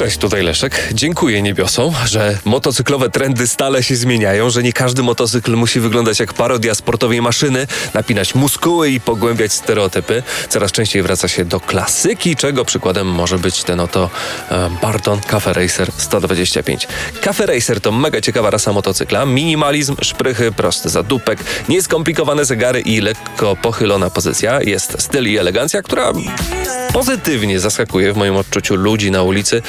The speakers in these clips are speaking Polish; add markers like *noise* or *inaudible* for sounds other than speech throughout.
Cześć, tutaj Leszek. Dziękuję niebiosom, że motocyklowe trendy stale się zmieniają, że nie każdy motocykl musi wyglądać jak parodia sportowej maszyny, napinać muskuły i pogłębiać stereotypy. Coraz częściej wraca się do klasyki, czego przykładem może być ten oto e, Barton Cafe Racer 125. Cafe Racer to mega ciekawa rasa motocykla, minimalizm, szprychy, prosty zadupek, nieskomplikowane zegary i lekko pochylona pozycja. Jest styl i elegancja, która pozytywnie zaskakuje w moim odczuciu ludzi na ulicy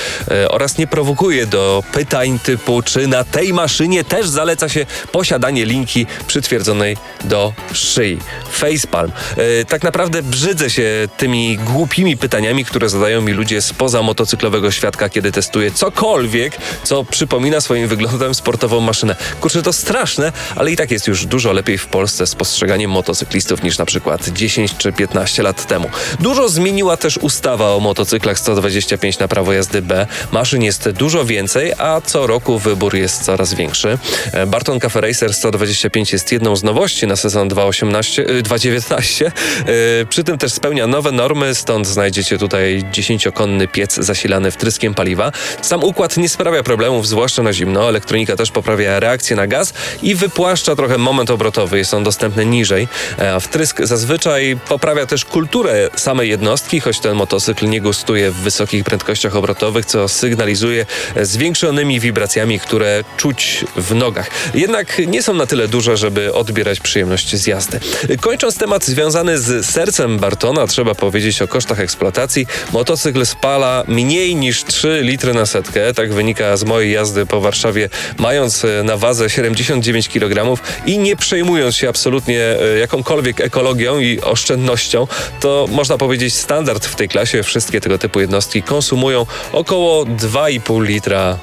oraz nie prowokuje do pytań typu, czy na tej maszynie też zaleca się posiadanie linki przytwierdzonej do szyi. Facepalm. E, tak naprawdę brzydzę się tymi głupimi pytaniami, które zadają mi ludzie spoza motocyklowego świadka, kiedy testuję cokolwiek, co przypomina swoim wyglądem sportową maszynę. Kurczę, to straszne, ale i tak jest już dużo lepiej w Polsce z postrzeganiem motocyklistów niż na przykład 10 czy 15 lat temu. Dużo zmieniła też ustawa o motocyklach 125 na prawo jazdy B. Maszyn jest dużo więcej, a co roku wybór jest coraz większy. E, Barton Cafe Racer 125 jest jedną z nowości na sezon 2018, y, 2019. E, Przy tym też spełnia nowe normy, stąd znajdziecie tutaj 10-konny piec zasilany wtryskiem paliwa. Sam układ nie sprawia problemów, zwłaszcza na zimno. Elektronika też poprawia reakcję na gaz i wypłaszcza trochę moment obrotowy. Jest on dostępny niżej. E, wtrysk zazwyczaj poprawia też kulturę samej jednostki, choć ten motocykl nie gustuje w wysokich prędkościach obrotowych, co sygnalizuje zwiększonymi wibracjami, które czuć w nogach. Jednak nie są na tyle duże, żeby odbierać przyjemność z jazdy. Kończąc temat związany z sercem Bartona, trzeba powiedzieć o kosztach eksploatacji. Motocykl spala mniej niż 3 litry na setkę. Tak wynika z mojej jazdy po Warszawie, mając e, na wadze 79 kg i nie przejmując się absolutnie e, jakąkolwiek ekologią i oszczędnością, to można powiedzieć standard w tej klasie. Wszystkie tego typu jednostki konsumują około 2,5 litra e,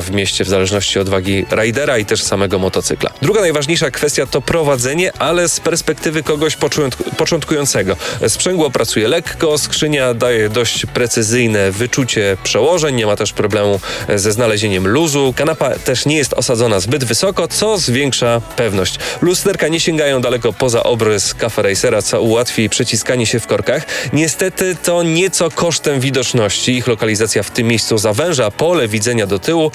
w mieście w zależności od wagi ridera i też samego motocykla. Druga najważniejsza kwestia to prowadzenie, ale z perspektywy kogoś początku- początkującego. Sprzęgło pracuje lekko, skrzynia daje dość precyzyjne wyczucie przełożeń, nie ma też problemu ze znalezieniem luzu. Kanapa też nie jest osadzona zbyt wysoko, co zwiększa pewność. Lusterka nie sięgają daleko poza obrys Cafe Racera, co ułatwi przeciskanie się w korkach. Niestety to nieco kosztem widoczności. Ich lokalizacja w tym miejscu zawęża pole widzenia do tyłu.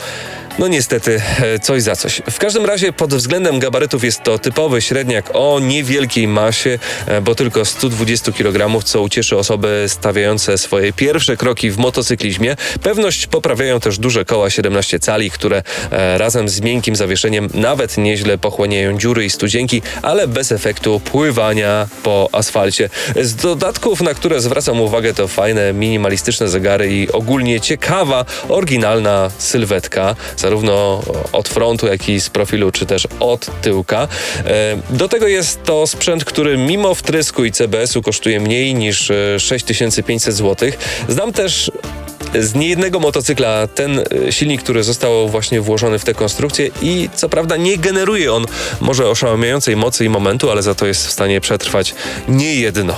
No niestety, e, coś za coś. W każdym razie pod względem gabarytów jest to typowy średniak o niewielkiej masie, e, bo tylko 120 kg, co ucieszy osoby stawiające swoje pierwsze kroki w motocyklizmie. Pewność poprawiają też duże koła 17 cali, które e, razem z miękkim zawieszeniem nawet nieźle pochłaniają dziury i studzienki, ale bez efektu pływania po asfalcie. Z dodatków, na które zwracam uwagę, to fajne, minimalistyczne zegary i ogólnie ciekawa, oryginalna sylwetka, zarówno od frontu, jak i z profilu, czy też od tyłka. E, Do tego jest to sprzęt, który mimo wtrysku i CBS-u kosztuje mniej niż e, 6500 zł. Znam też z niejednego motocykla ten e, silnik, który został właśnie włożony w tę konstrukcję i co prawda nie generuje on może oszałamiającej mocy i momentu, ale za to jest w stanie przetrwać niejedno.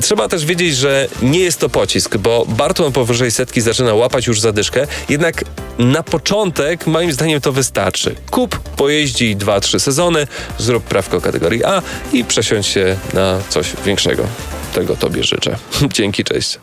Trzeba też wiedzieć, że nie jest to pocisk, bo Barton powyżej setki zaczyna łapać już zadyszkę, jednak na początek moim zdaniem to wystarczy. Kup, pojeździ 2-3 sezony, zrób prawko kategorii A i przesiądź się na coś większego. Tego tobie życzę. *laughs* Dzięki, cześć.